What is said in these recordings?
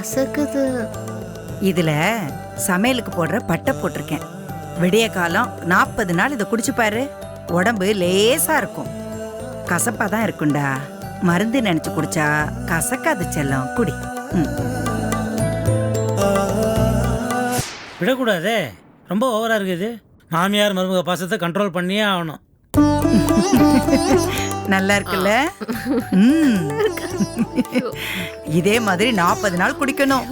கசக்குது இதுல சமையலுக்கு போடுற பட்டை போட்டிருக்கேன். விடிய காலம் நாற்பது நாள் இதை குடிச்சு பாரு. உடம்பு லேசா இருக்கும். கசப்பா தான் இருக்கும்டா. மருந்து நினைச்சு குடிச்சா கசக்காது செல்லம். குடி. விடக்கூடாதே. ரொம்ப ஓவரா இருக்குது மாமியார் மருமக பாசத்தை கண்ட்ரோல் பண்ணியே ஆகணும். நல்லா இருக்குல்ல ம். இதே மாதிரி நாற்பது நாள் குடிக்கணும்.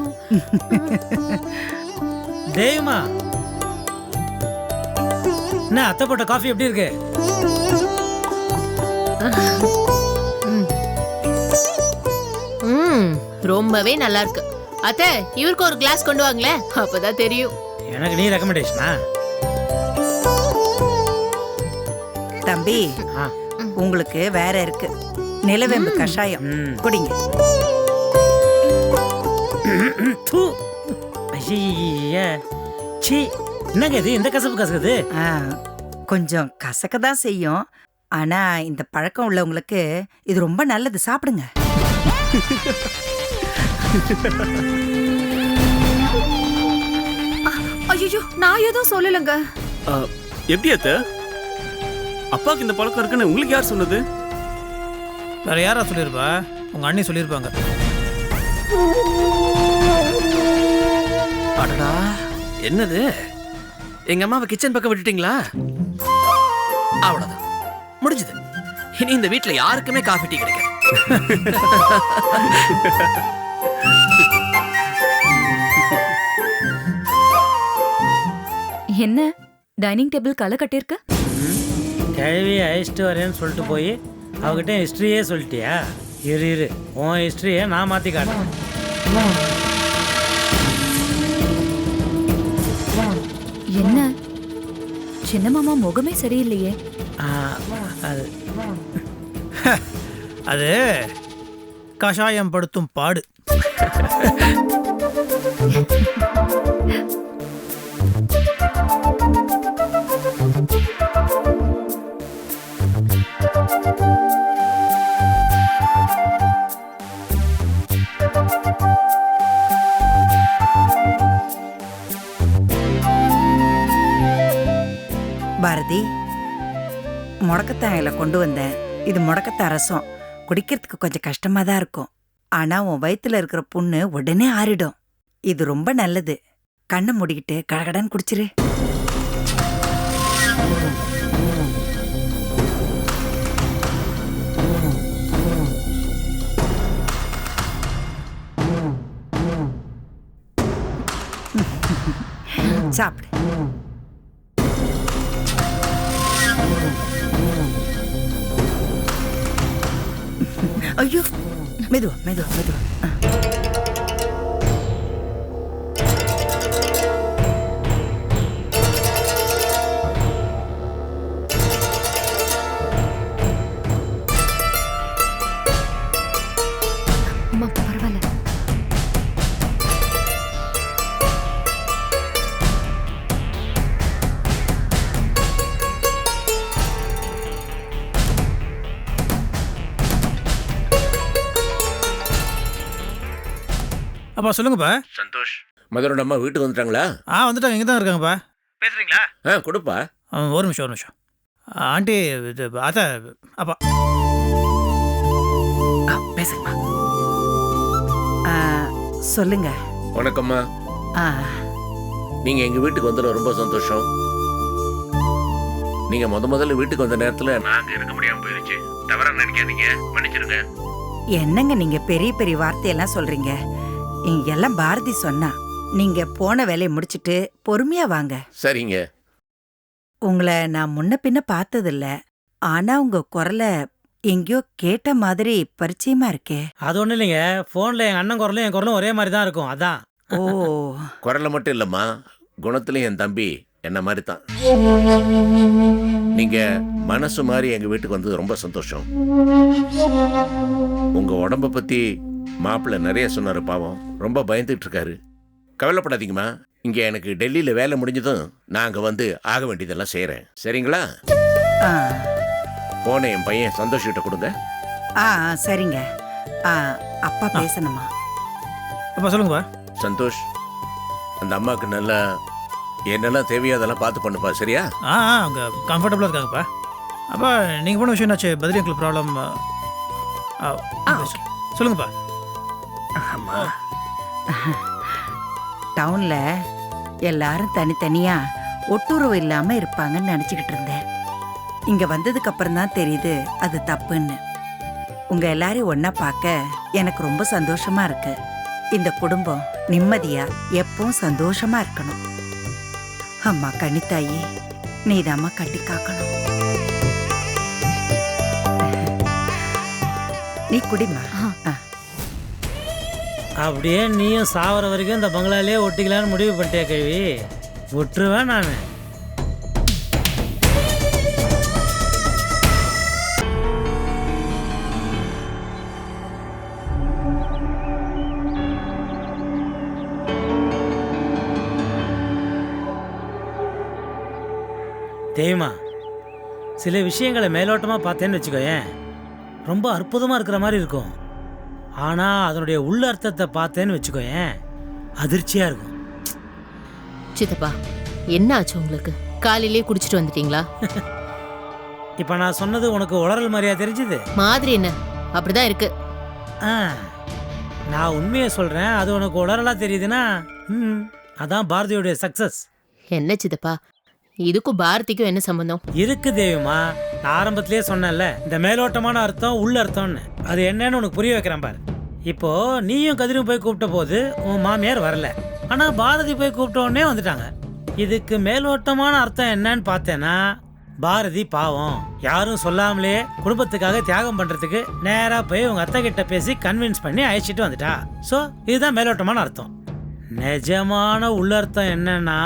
தெய்வமா என்ன அத்தை போட்ட காஃபி எப்படி இருக்கு? ம் ரொம்பவே நல்லா இருக்கு அத்தை இவருக்கு ஒரு கிளாஸ் கொண்டு வாங்களேன் அப்பதான் தெரியும். எனக்கு நீ ரெக்கமெண்டேஷனா தம்பி ஆ. உங்களுக்கு வேற இருக்கு. நிலவேம்பு கஷாயம். ம் குடிங்க. சீ என்னங்க இது? இந்த கசப்பு கசக்குது? ஆ, கொஞ்சம் கசக்க தான் செய்யும். ஆனா இந்த பழக்கம் உள்ளவங்களுக்கு இது ரொம்ப நல்லது. சாப்பிடுங்க. ஐயோ நான் எதுவும் சொல்லலங்க. எப்படி அத்த? அப்பாவுக்கு இந்த பழக்கம் இருக்குன்னு உங்களுக்கு யார் சொன்னது? வேற யாரா சொல்லியிருப்பா? உங்க அண்ணி சொல்லியிருப்பாங்க. அடடா என்னது? எங்க அம்மாவை கிச்சன் பக்கம் விட்டுட்டீங்களா? அவ்வளவுதான். முடிஞ்சது. இனி இந்த வீட்ல யாருக்குமே காஃபி டீ கிடைக்காது. என்ன? டைனிங் டேபிள் களை கட்டியிருக்கு? கிழவி அழைச்சிட்டு வரேன்னு சொல்லிட்டு போய் அவகிட்ட ஹிஸ்ட்ரியே சொல்லிட்டியா? இரு இரு. உன் ஹிஸ்ட்ரியை நான் மாற்றி காட்டுறேன். என்ன? சின்ன மாமா முகமே சரியில்லையே. அது அது கஷாயம் படுத்தும் பாடு. முடக்கத்தாயில கொண்டு வந்தேன். இது முடக்கத்தை ரசம் குடிக்கிறதுக்கு கொஞ்சம் கஷ்டமா தான் இருக்கும். ஆனா உன் வயித்துல இருக்கிற புண்ணு உடனே ஆறிடும். இது ரொம்ப நல்லது. கண்ணை மூடிக்கிட்டு கடகடன்னு குடிச்சிரு. சாப்பிடு. ஐயோ மெதுவா மெதுவா மெதுவா அப்பா சொல்லுங்கப்பா. சந்தோஷ். மதனோட அம்மா வீட்டுக்கு வந்துட்டாங்களா? ஆ வந்துட்டாங்க இங்கே தான் இருக்காங்கப்பா. பேசுறீங்களா? ஆ கொடுப்பா. ஆ, ஒரு நிமிஷம் ஒரு நிமிஷம். ஆண்டி இது அத்தை அப்பா. ஆ, பேசுங்கம்மா. ஆ, சொல்லுங்க. வணக்கம்மா. ஆ, நீங்க எங்க வீட்டுக்கு வந்ததுல ரொம்ப சந்தோஷம். நீங்க முத முதல்ல வீட்டுக்கு வந்த நேரத்துல நாங்க இருக்க முடியாம போயிருச்சு. தவறா நினைக்காதீங்க. மன்னிச்சிருங்க என்னங்க நீங்க பெரிய பெரிய வார்த்தையெல்லாம் சொல்றீங்க? இங்க எல்லாம் பாரதி சொன்னா நீங்க போன வேலையை முடிச்சிட்டு பொறுமையா வாங்க. சரிங்க. உங்களை நான் முன்ன பின்ன பார்த்ததில்ல. ஆனா உங்க குரலை எங்கேயோ கேட்ட மாதிரி பரிச்சயமா இருக்கே. அது ஒன்றும் இல்லைங்க. ஃபோனில் எங்கள் அண்ணன் குரலும் என் குரலும் ஒரே மாதிரி தான் இருக்கும். அதான். ஓ. குரல்ல மட்டும் இல்லம்மா. குணத்திலயும் என் தம்பி என்ன மாதிரி தான். நீங்க மனசு மாதிரி எங்க வீட்டுக்கு வந்தது ரொம்ப சந்தோஷம். உங்க உடம்ப பத்தி மாப்பிள்ளை நிறைய சொன்னாரு பாவம். ரொம்ப பயந்துட்டு இருக்காரு கவலைப்படாதீங்கம்மா. இங்க எனக்கு டெல்லியில வேலை முடிஞ்சதும் நாங்க வந்து ஆக வேண்டியதெல்லாம் செய்றேன். சரிங்களா? ஆ. போன என் பையன் சந்தோஷ் கிட்ட கொடுங்க. ஆ ஆ, சரிங்க. ஆ அப்பா பேசணுமா? அப்பா சொல்லுங்கப்பா. சந்தோஷ் அந்த அம்மாவுக்கு நல்லா என்னெல்லாம் தேவையோ அதெல்லாம் பார்த்து பண்ணுப்பா சரியா? ஆ ஆ அவங்க கம்ஃபர்டபுளாக இருக்காங்கப்பா. அப்பா நீங்கள் போன விஷயம் என்னாச்சு? பத்ரி அங்கிள் ப்ராப்ளம் சொல்லுங்கப்பா. டவுன்ல எல்லாரும் தனித்தனியா ஒட்டுறவு இல்லாம இருப்பாங்கன்னு நினைச்சுக்கிட்டு இருந்தேன். இங்க வந்ததுக்கு அப்புறம் தான் தெரியுது அது தப்புன்னு. உங்க எல்லாரையும் ஒன்னா பார்க்க எனக்கு ரொம்ப சந்தோஷமா இருக்கு. இந்த குடும்பம் நிம்மதியா எப்பவும் சந்தோஷமா இருக்கணும். அம்மா கனித்தாயி நீதாம்மா கட்டி காக்கணும். நீ குடிமா அப்படியே நீயும் சாவர வரைக்கும் இந்த பங்களாலே ஒட்டிக்கலான்னு முடிவு பண்ணிட்டே கேள்வி? விட்டுருவேன் நான். தெரியுமா சில விஷயங்களை மேலோட்டமாக பார்த்தேன்னு வச்சுக்கோயேன். ரொம்ப அற்புதமாக இருக்கிற மாதிரி இருக்கும். ஆனால் அதனுடைய உள்ள அர்த்தத்தை பார்த்தேன்னு வச்சுக்கோயேன். அதிர்ச்சியாக இருக்கும். சித்தப்பா என்ன ஆச்சு உங்களுக்கு? காலையிலே குடிச்சிட்டு வந்துட்டீங்களா? இப்போ நான் சொன்னது உனக்கு உளறல் மாதிரியா தெரிஞ்சுது? மாதிரி என்ன? அப்படிதான் இருக்கு. ஆ நான் உண்மையை சொல்கிறேன் அது உனக்கு உளறலாக தெரியுதுன்னா ம் அதான் பாரதியோடைய சக்ஸஸ் என்ன சித்தப்பா இதுக்கும் பாரதிக்கும் என்ன சம்பந்தம்? இருக்கு தேவிமா நான் ஆரம்பத்திலேயே சொன்னேன்ல இந்த மேலோட்டமான அர்த்தம் உள்ள அர்த்தம்னு. அது என்னன்னு உனக்கு புரிய வைக்கிறேன் பாரு. இப்போ நீயும் கதிரும் போய் கூப்பிட்ட போது உன் மாமியார் வரல. ஆனா பாரதி போய் கூப்பிட்ட உடனே வந்துட்டாங்க. இதுக்கு மேலோட்டமான அர்த்தம் என்னன்னு பார்த்தேன்னா பாரதி பாவம். யாரும் சொல்லாமலே குடும்பத்துக்காக தியாகம் பண்றதுக்கு நேரா போய் உங்க அத்தை கிட்ட பேசி கன்வின்ஸ் பண்ணி அழைச்சிட்டு வந்துட்டா. ஸோ இதுதான் மேலோட்டமான அர்த்தம். நிஜமான உள்ளர்த்தம் என்னன்னா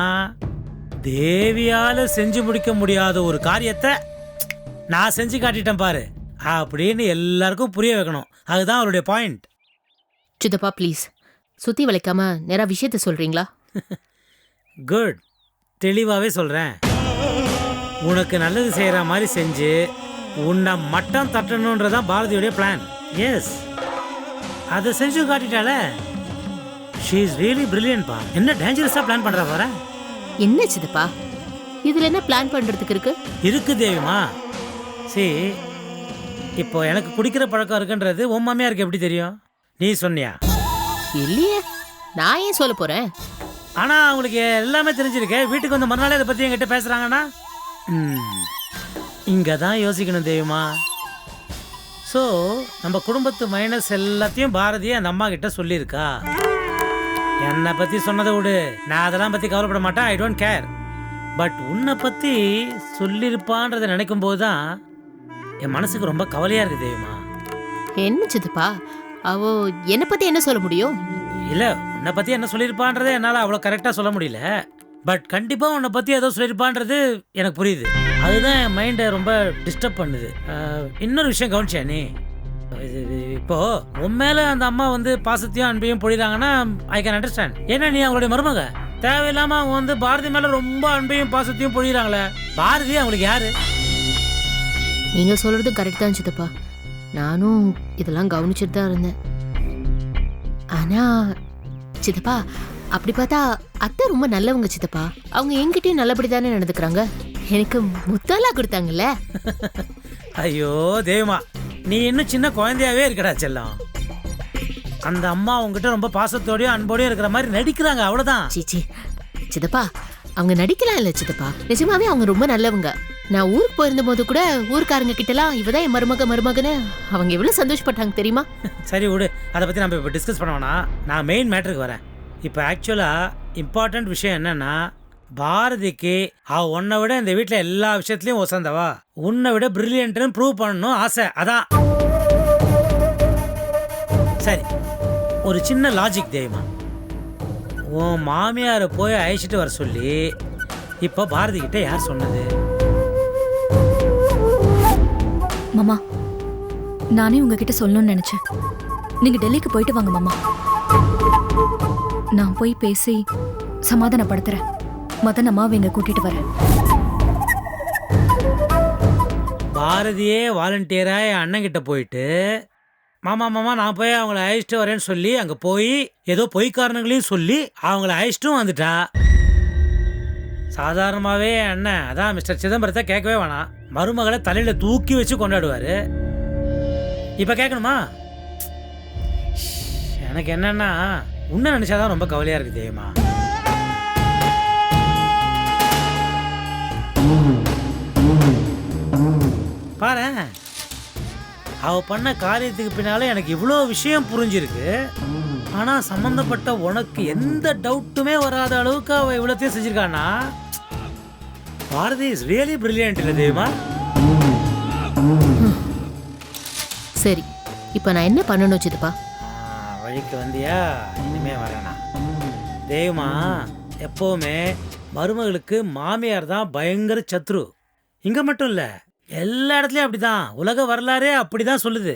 தேவியால செஞ்சு முடிக்க முடியாத ஒரு காரியத்தை நான் செஞ்சு காட்டிட்டேன் பாரு. அப்படின்னு எல்லாருக்கும் புரிய வைக்கணும். அதுதான் அவருடைய பாயிண்ட் சித்தப்பா ப்ளீஸ் சுத்தி வளைக்காம நேரா விஷயத்த சொல்றீங்களா? குட் தெளிவாகவே சொல்கிறேன் உனக்கு நல்லது செய்கிற மாதிரி செஞ்சு உன்னை மட்டம் தட்டணுன்றதான் பாரதியுடைய பிளான் எஸ் அதை செஞ்சு காட்டிட்டால ஷீ இஸ் ரியலி பிரில்லியன்ட்பா என்ன டேஞ்சரஸாக பிளான் பண்ணுற பாரு. என்ன சித்தப்பா இதுல என்ன பிளான் பண்றதுக்கு இருக்கு? இருக்கு தேவிமா. சி இப்போ எனக்கு குடிக்கிற பழக்கம் இருக்குன்றது உன் மாமியாருக்கு எப்படி தெரியும்? நீ சொன்னியா? இல்லையே நான் ஏன் சொல்ல போறேன்? ஆனா அவங்களுக்கு எல்லாமே தெரிஞ்சிருக்கு. வீட்டுக்கு வந்து மறுநாளே அதை பத்தி என்கிட்ட பேசுறாங்கன்னா? இங்க தான் யோசிக்கணும் தெரியுமா ஸோ நம்ம குடும்பத்து மைனஸ் எல்லாத்தையும் பாரதியை அந்த அம்மா கிட்ட சொல்லியிருக்கா. என்னை பத்தி சொன்னதை விடு. நான் அதெல்லாம் பத்தி கவலைப்பட மாட்டேன். ஐ டோன்ட் கேர் பட் உன்னை பத்தி சொல்லியிருப்பான்றதை நினைக்கும் போது தான் என் மனசுக்கு ரொம்ப கவலையா இருக்கு தெரியுமா என்ன சித்தப்பா? அவ என்ன பத்தி என்ன சொல்ல முடியும்? இல்ல உன்னை பத்தி என்ன சொல்லியிருப்பான்றதை என்னால அவ்வளவு கரெக்டா சொல்ல முடியல. பட் கண்டிப்பா உன்னை பத்தி ஏதோ சொல்லியிருப்பான்றது எனக்கு புரியுது. அதுதான் என் மைண்டை ரொம்ப டிஸ்டர்ப் பண்ணுது. இன்னொரு விஷயம் கவனிச்சியா நீ? இப்போ உன் மேல அந்த அம்மா வந்து பாசத்தையும் அன்பையும் பொழிதாங்கன்னா ஐ கேன் அண்டர்ஸ்டாண்ட் ஏன்னா நீ அவங்களுடைய மருமக. தேவையில்லாம அவங்க வந்து பாரதி மேல ரொம்ப அன்பையும் பாசத்தையும் பொழிகிறாங்களே பாரதி அவங்களுக்கு யாரு? நீங்க சொல்றதும் கரெக்ட் தான் சித்தப்பா. நானும் இதெல்லாம் கவனிச்சுட்டு தான் இருந்தேன். ஆனா சித்தப்பா அப்படி பார்த்தா அத்தை ரொம்ப நல்லவங்க சித்தப்பா. அவங்க என்கிட்டயும் நல்லபடி தானே நடந்துக்கிறாங்க. எனக்கு முத்தெல்லாம் கொடுத்தாங்கல்ல. ஐயோ தேவமா நீ இன்னும் சின்ன குழந்தையாவே இருக்கடா செல்லம். அந்த அம்மா உங்ககிட்ட ரொம்ப பாசத்தோடயும் அன்போடயும் இருக்கிற மாதிரி நடிக்கிறாங்க அவ்வளவுதான். சீச்சி சித்தப்பா அவங்க நடிக்கலாம் இல்ல சித்தப்பா. நிஜமாவே அவங்க ரொம்ப நல்லவங்க. நான் ஊருக்கு போயிருந்த போது கூட ஊர்க்காரங்க கிட்டலாம் இவதான் என் மருமக மருமகன்னு அவங்க எவ்வளவு சந்தோஷப்பட்டாங்க தெரியுமா? சரி விடு அதை பற்றி நம்ம இப்போ டிஸ்கஸ் பண்ண வேணாம். நான் மெயின் மேட்டருக்கு வரேன். இப்போ ஆக்சுவலாக இம்பார்ட்டன்ட் விஷயம் என்னன்னா பாரதிக்கு அவ உன்னை விட இந்த வீட்டில் எல்லா விஷயத்துலையும் ஒசந்தவா உன்னை விட பிரில்லியன்ட்னு ப்ரூவ் பண்ணணும் ஆசை. அதான் சரி. ஒரு சின்ன லாஜிக் தெய்வம் உன் மாமியாரை போய் அழைச்சிட்டு வர சொல்லி இப்போ பாரதி கிட்ட யார் சொன்னது? மாமா நானே உங்ககிட்ட சொல்லணும்னு நினைச்சேன். நீங்க டெல்லிக்கு போயிட்டு வாங்க மாமா. நான் போய் பேசி சமாதானப்படுத்துறேன். மதன் அம்மாவை இங்க கூட்டிட்டு வரேன். பாரதியே வாலண்டியராக என் அண்ணன் கிட்ட போயிட்டு மாமா மாமா நான் போய் அவங்கள அழைச்சிட்டு வரேன்னு சொல்லி அங்கே போய் ஏதோ பொய் காரணங்களையும் சொல்லி அவங்கள அழைச்சிட்டும் வந்துட்டா. சாதாரணமாகவே அண்ணன் அதான் மிஸ்டர் சிதம்பரத்தை கேட்கவே வேணாம். மருமகளை தலையில் தூக்கி வச்சு கொண்டாடுவார். இப்போ கேட்கணுமா? எனக்கு என்னன்னா உன்னை நினச்சாதான் ரொம்ப கவலையாக இருக்குது தெரியுமா? பாரு அவ பண்ண காரியத்துக்கு பின்னால எனக்கு இவ்வளோ விஷயம் புரிஞ்சிருக்கு. ஆனா சம்பந்தப்பட்ட உனக்கு எந்த டவுட்டுமே வராத அளவுக்கு அவ இவ்வளோத்தையும் செஞ்சிருக்கானா பாரதி இஸ் ரியலி பிரில்லியன்ட் இல்லை தெரியுமா? சரி இப்போ நான் என்ன பண்ணணும் சித்தப்பா வழிக்கு வந்தியா? இனிமே வரேனா. தெய்வமா எப்பவுமே மருமகளுக்கு மாமியார் தான் பயங்கர சத்ரு. இங்க மட்டும் இல்ல எல்லா இடத்துலயும் அப்படிதான். உலக வரலாறே அப்படிதான் சொல்லுது.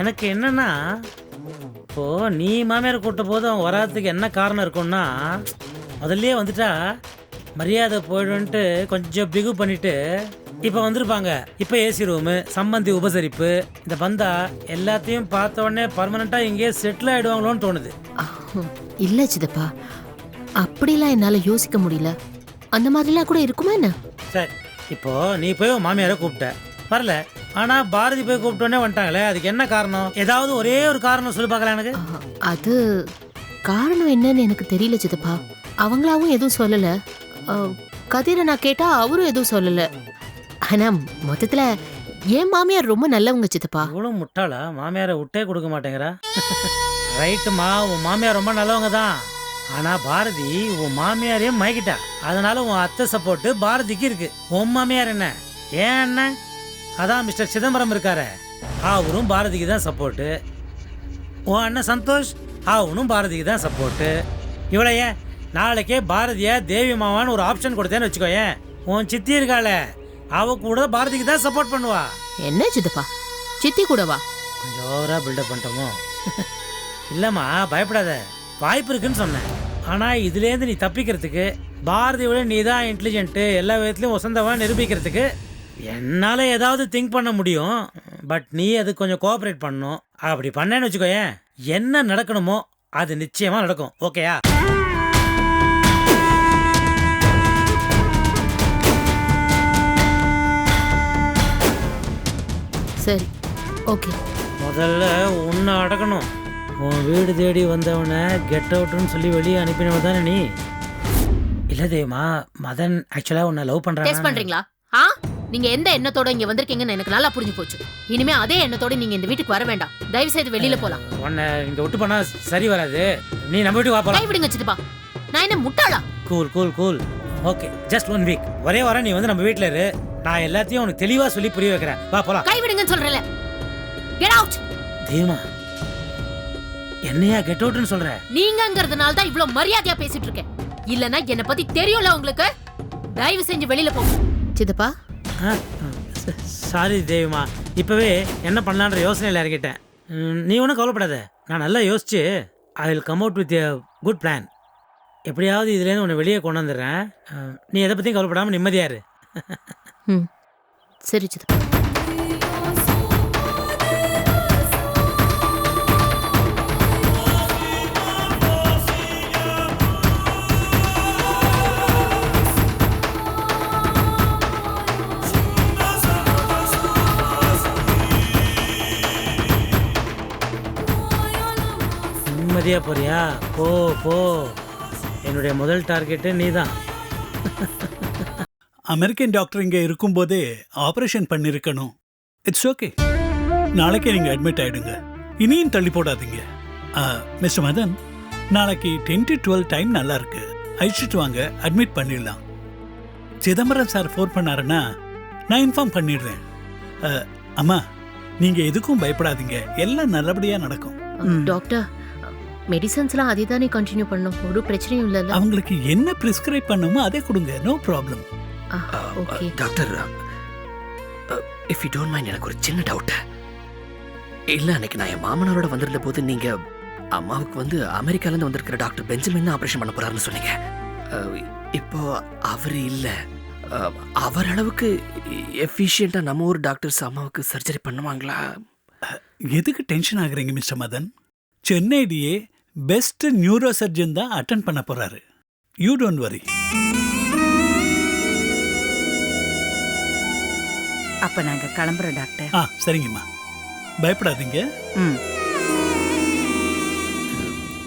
எனக்கு என்னன்னா இப்போ நீ மாமியார் கூட்ட போது அவன் வராததுக்கு என்ன காரணம் இருக்கும்னா முதல்லயே வந்துட்டா மரியாதை போயிடும்ட்டு கொஞ்சம் பிகு பண்ணிட்டு இப்போ வந்திருப்பாங்க. இப்போ ஏசி ரூமு சம்பந்தி உபசரிப்பு இந்த பந்தா எல்லாத்தையும் பார்த்த உடனே பர்மனெண்ட்டாக இங்கேயே செட்டில் ஆயிடுவாங்களோன்னு தோணுது. இல்லை இல்ல அப்படிலாம் என்னால யோசிக்க முடியல. அந்த மாதிரிலாம் கூட இருக்குமா என்ன? சரி இப்போ நீ போய் உன் மாமியாரை கூப்பிட்ட. வரல. ஆனா பாரதி போய் கூப்பிட்டோன்னே வந்துட்டாங்களே அதுக்கு என்ன காரணம்? ஏதாவது ஒரே ஒரு காரணம் சொல்லி பார்க்கலாம் எனக்கு. அது காரணம் என்னன்னு எனக்கு தெரியல சித்தப்பா. அவங்களாவும் எதுவும் சொல்லல. அஹ், கதிரை நான் கேட்டா அவரும் எதுவும் சொல்லல. ஆனா மொத்தத்துல என் மாமியார் ரொம்ப நல்லவங்க சித்தப்பா. இவ்வளவு முட்டாளா? மாமியாரை விட்டே கொடுக்க மாட்டேங்கிறா? ரைட்டுமா உன் மாமியார் ரொம்ப நல்லவங்க தான். ஆனா பாரதி உன் மாமியாரையே மயக்கிட்டா. அதனால உன் அத்தை சப்போர்ட் பாரதிக்கு இருக்கு. உன் மாமியார் என்ன? ஏன் அண்ணன் அதான் மிஸ்டர் சிதம்பரம் இருக்காரு. அவரும் பாரதிக்கு தான் சப்போர்ட்டு உன் அண்ணன் சந்தோஷ் அவனும் பாரதிக்கு தான் சப்போர்ட்டு இவளையே நாளைக்கே பாரதிய தேவி மாவான்னு ஒரு ஆப்ஷன் கொடுத்தேன்னு வச்சுக்கோயேன் உன் சித்தி இருக்காளே. அவ கூட பாரதிக்கு தான் சப்போர்ட் பண்ணுவா. என்ன சித்தப்பா? சித்தி கூடவா? கொஞ்சம் ஓவரா பில்டப் பண்ணிட்டோமோ? இல்லைம்மா பயப்படாத. வாய்ப்பு இருக்குன்னு சொன்னேன். ஆனால் இதுலேருந்து நீ தப்பிக்கிறதுக்கு பாரதி விட நீ தான் இன்டெலிஜென்ட்டு எல்லா விதத்துலையும் வசந்தவன் நிரூபிக்கிறதுக்கு என்னால் ஏதாவது திங்க் பண்ண முடியும். பட் நீ அது கொஞ்சம் கோஆப்ரேட் பண்ணணும் அப்படி பண்ணேன்னு வச்சுக்கோயேன் என்ன நடக்கணுமோ அது நிச்சயமாக நடக்கும். ஓகேயா சரி ஓகே முதல்ல உன்னை அடக்கணும். உன் வீடு தேடி வந்தவனை கெட் அவுட்னு சொல்லி வெளியே அனுப்பினவன் தானே நீ? இல்ல தேவமா மதன் ஆக்சுவலா உன்னை லவ் டெஸ்ட் பண்றான் பண்றீங்களா? ஆ? நீங்க எந்த எண்ணத்தோட இங்க வந்திருக்கீங்கன்னு எனக்கு நல்லா புரிஞ்சு போச்சு. இனிமே அதே எண்ணத்தோட நீங்க இந்த வீட்டுக்கு வர வேண்டாம். தயவு செய்து வெளியில போலாம். உன்னை இங்க விட்டு போனா சரி வராது. நீ நம்ம வீட்டுக்கு வா கை போலாம் விடுங்க சித்தப்பா. நான் என்ன முட்டாளா? Cool cool cool okay just one week ஒரே வாரம் நீ வந்து நம்ம வீட்ல இரு. நான் எல்லாத்தையும் உனக்கு தெளிவா சொல்லி புரிய வைக்கிறேன். வா போலாம். கை விடுங்கன்னு சொல்றேன்ல. கெட் அவுட் தேவமா என்னையா கெட் அவுட்னு சொல்ற? நீங்கங்கிறதுனால தான் இவ்ளோ மரியாதையா பேசிட்டு இருக்கேன். இல்லனா என்ன பத்தி தெரியும்ல உங்களுக்கு? தயவு செஞ்சு வெளியில போங்க சித்தப்பா? சாரி தேவிமா. இப்போவே என்ன பண்ணலான்ற யோசனையில் இறங்கிட்டேன். நீ ஒன்றும் கவலைப்படாத. நான் நல்லா யோசிச்சு I will come out with a good plan எப்படியாவது இதுலேருந்து உன்னை வெளியே கொண்டு வந்துடுறேன். நீ எதை பற்றியும் கவலைப்படாமல் நிம்மதியா இரு. ம். சரி சித்தப்பா. நிம்மதியாக போறியா? போ போ. என்னுடைய முதல் டார்கெட்டு நீ தான் அமெரிக்கன் டாக்டர் இங்கே இருக்கும்போதே ஆபரேஷன் பண்ணியிருக்கணும் இட்ஸ் ஓகே நாளைக்கே நீங்கள் அட்மிட் ஆயிடுங்க. இனியும் தள்ளி போடாதீங்க. மிஸ்டர் மதன் நாளைக்கு டென் டு டுவெல் டைம் நல்லா இருக்கு அழிச்சிட்டு வாங்க அட்மிட் பண்ணிடலாம். சிதம்பரம் சார் ஃபோன் பண்ணாருன்னா நான் இன்ஃபார்ம் பண்ணிடுறேன். ஆ, அம்மா நீங்கள் எதுக்கும் பயப்படாதீங்க. எல்லாம் நல்லபடியாக நடக்கும். டாக்டர் மெடிசன்ஸ்லாம் அதே தானே கண்டினியூ பண்ணணும்? ஒரு பிரச்சனையும் இல்லைல்ல. அவங்களுக்கு என்ன ப்ரிஸ்கிரைப் பண்ணுமோ அதே கொடுங்க. No problem okay doctor if you don't mind எனக்கு ஒரு சின்ன டவுட் இல்ல அன்னைக்கு நான் என் மாமனாரோட வந்திருந்த போது நீங்க அம்மாவுக்கு வந்து அமெரிக்கால இருந்து வந்திருக்கிற டாக்டர் பெஞ்சமின் ஆபரேஷன் பண்ண போறாருன்னு சொன்னீங்க. இப்போ அவரு இல்ல. அஹ், அவர் அளவுக்கு எஃபிஷியண்டாக நம்ம ஊர் டாக்டர்ஸ் அம்மாவுக்கு சர்ஜரி பண்ணுவாங்களா? எதுக்கு டென்ஷன் ஆகுறீங்க மிஸ்டர் மதன்? சென்னையிலேயே பெஸ்ட் நியூரோ சர்ஜன் தான் அட்டன் பண்ண போறாரு. யூ டோன்ட் வரி அப்ப நாங்க கிளம்புறோம் டாக்டர். ஆ சரிங்கம்மா. பயப்படாதீங்க. ம்.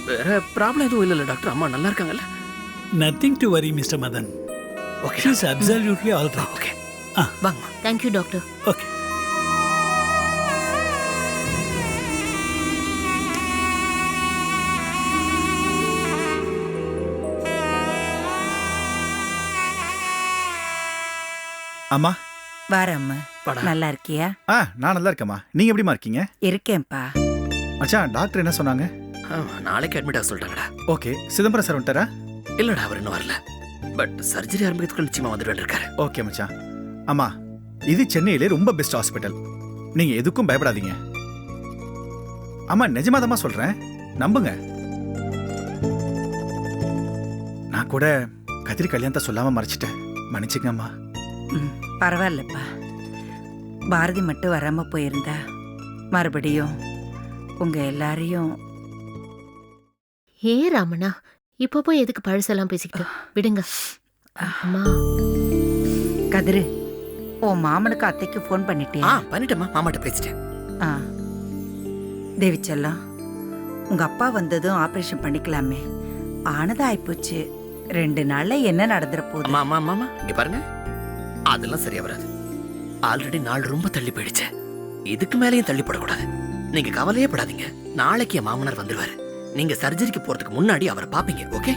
வேற ப்ராப்ளம் எதுவும் இல்லைல்ல டாக்டர்? அம்மா நல்லா இருக்காங்கல்ல? Nothing to worry mister Madan. Okay she's absolutely all right okay ah. வாங்கம்மா தேங்க்யூ டாக்டர் ஓகே அம்மா? வரம்மா. வாடா. நல்லா இருக்கியா ஆ நான் நல்லா இருக்கேம்மா நீங்க எப்படிம்மா இருக்கீங்க? இருக்கேன்ப்பா. மச்சான் டாக்டர் என்ன சொன்னாங்க? ஆமா, நாளைக்கு அட்மிட் ஆக சொல்லிட்டாங்கடா. ஓகே சிதம்பரம் சார் வந்துட்டாரா? இல்லடா அவர் இன்னும் வரல. பட் சர்ஜரி ஆரம்பிக்கிறதுக்குள்ள நிச்சயமா வந்துட்டு இருக்காரு ஓகே மச்சான். அம்மா இது சென்னையிலே ரொம்ப பெஸ்ட் ஹாஸ்பிட்டல் நீங்க எதுக்கும் பயப்படாதீங்க. அம்மா நிஜமாதமா சொல்றேன். நம்புங்க. நான் கூட கதிரி கல்யாணத்தை சொல்லாம மறைச்சிட்டேன். மன்னிச்சுங்க அம்மா ம் பரவாயில்லப்பா. பாரதி மட்டும் வராம போயிருந்தா மறுபடியும் உங்க எல்லாரையும் ஏ ராமண்ணா இப்போ போய் எதுக்கு பழசெல்லாம் பேசிக்கிட்டு? விடுங்க. அம்மா. கதிரு உன் மாமனுக்கு அத்தைக்கு ஃபோன் ஆ பண்ணிட்டியா பண்ணிட்டேம்மா. மாமாட்ட பேசிட்டேன். ஆ. தேவி செல்லம் உங்க அப்பா வந்ததும் ஆபரேஷன் பண்ணிக்கலாமே. ஆனதா ஆயிப்போச்சு ரெண்டு நாள்ல என்ன நடந்துற போகுது? அம்மா, அம்மா. இங்க பாருங்க. அதெல்லாம் சரியா வராது ஆல்ரெடி நாள் ரொம்ப தள்ளி போயிடுச்சு. இதுக்கு மேலேயும் தள்ளி போடக்கூடாது. நீங்க கவலையே படாதீங்க. நாளைக்கு என் மாமனார் வந்துருவாரு. நீங்க சர்ஜரிக்கு போறதுக்கு முன்னாடி அவரை பாப்பீங்க ஓகே?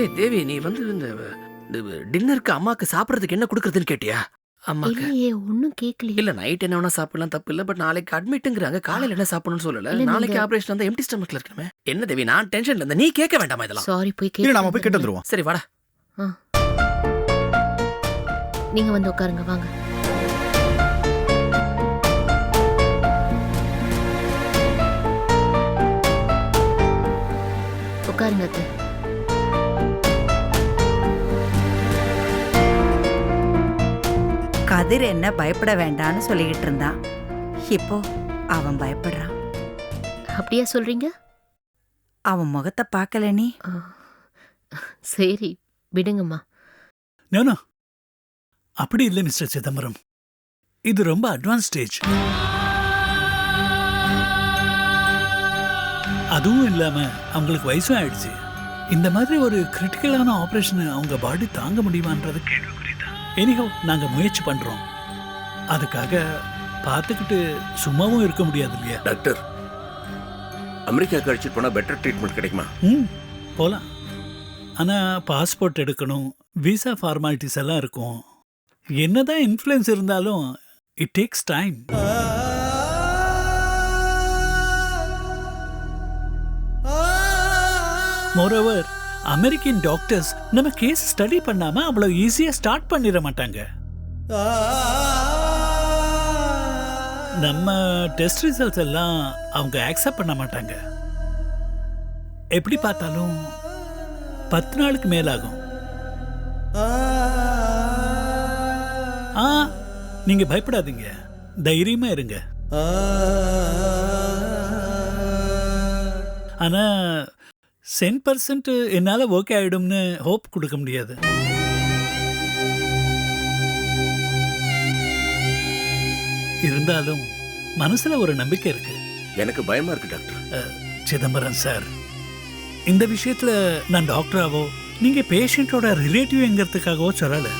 ஏய் தேவி நீ வந்து இந்த டின்னருக்கு அம்மாக்கு சாப்பிடுறதுக்கு என்ன கொடுக்கறதுன்னு கேட்டியா? அம்மாக்கு. இல்லையே ஒன்னும் கேட்கலையே இல்ல நைட் என்ன வேணா சாப்பிடலாம் தப்பு இல்ல பட் நாளைக்கு அட்மிட்ங்கிறாங்க காலையில என்ன சாப்பிடணும்னு சொல்லல. நாளைக்கு ஆபரேஷன் வந்து எம்டி ஸ்டமக்ல இருக்கணுமே. என்ன தேவி நான் டென்ஷன்ல இருந்தேன். நீ கேட்க வேண்டாமா இதெல்லாம்? சாரி போய் இல்ல நாம போய் கேட்டு கேட்டு வந்துருவோம். சரி வாடா. நீங்க வந்து உட்காருங்க வாங்க. உட்காருங்க அத்தை. கதிர் என்ன பயப்பட வேண்டாம்னு சொல்லிக்கிட்டு இருந்தான் இப்போ அவன் பயப்படுறான். அப்படியா சொல்றீங்க? அவன் முகத்தை பார்க்கல நீ? சரி விடுங்கம்மா. நோ அப்படி இல்லை மிஸ்டர் சிதம்பரம். இது ரொம்ப அட்வான்ஸ் ஸ்டேஜ் அதுவும் இல்லாம அவங்களுக்கு வயசும் ஆயிடுச்சு. இந்த மாதிரி ஒரு கிரிட்டிக்கலான ஆபரேஷன் அவங்க பாடி தாங்க முடியுமான்றது கேள்விக்குறிதான் எனிஹோ நாங்க முயற்சி பண்றோம். அதுக்காக பார்த்துக்கிட்டு சும்மாவும் இருக்க முடியாது இல்லையா? டாக்டர் அமெரிக்கா கழிச்சிட்டு போனால் பெட்டர் ட்ரீட்மெண்ட் கிடைக்குமா? ம் போகலாம் ஆனால் பாஸ்போர்ட் எடுக்கணும் விசா ஃபார்மாலிட்டிஸ் எல்லாம் இருக்கும். என்னதான் இன்ஃப்ளூயன்ஸ் இருந்தாலும் it takes time moreover American doctors நம்ம கேஸ் ஸ்டடி பண்ணாம அவ்வளவு ஈஸியா ஸ்டார்ட் பண்ணிட மாட்டாங்க. நம்ம டெஸ்ட் ரிசல்ட்ஸ் எல்லாம் அவங்க ஆக்செப்ட் பண்ண மாட்டாங்க. எப்படி பார்த்தாலும் பத்து நாளுக்கு மேலாகும். ஆ நீங்க பயப்படாதீங்க. தைரியமா இருங்க. ஆனா சென் பர்சன்ட் என்னால ஓகே ஆயிடும்னு ஹோப் கொடுக்க முடியாது. இருந்தாலும் மனசுல ஒரு நம்பிக்கை இருக்கு. எனக்கு பயமா இருக்கு டாக்டர் சிதம்பரம் சார் இந்த விஷயத்துல நான் டாக்டராவோ நீங்க பேஷண்ட்டோட ரிலேட்டிவ்ங்கிறதுக்காகவோ சொல்லல.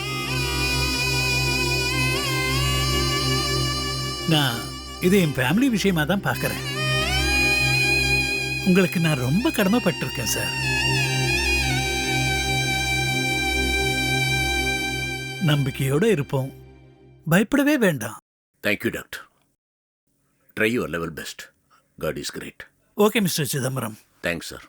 நான் இது என் ஃபேமிலி விஷயமா தான் பார்க்கறேன். உங்களுக்கு நான் ரொம்ப கடமைப்பட்டிருக்கேன் சார் நம்பிக்கையோட இருப்போம். பயப்படவே வேண்டாம். Thank you doctor try your level best God is great okay mister Chidambaram thanks sir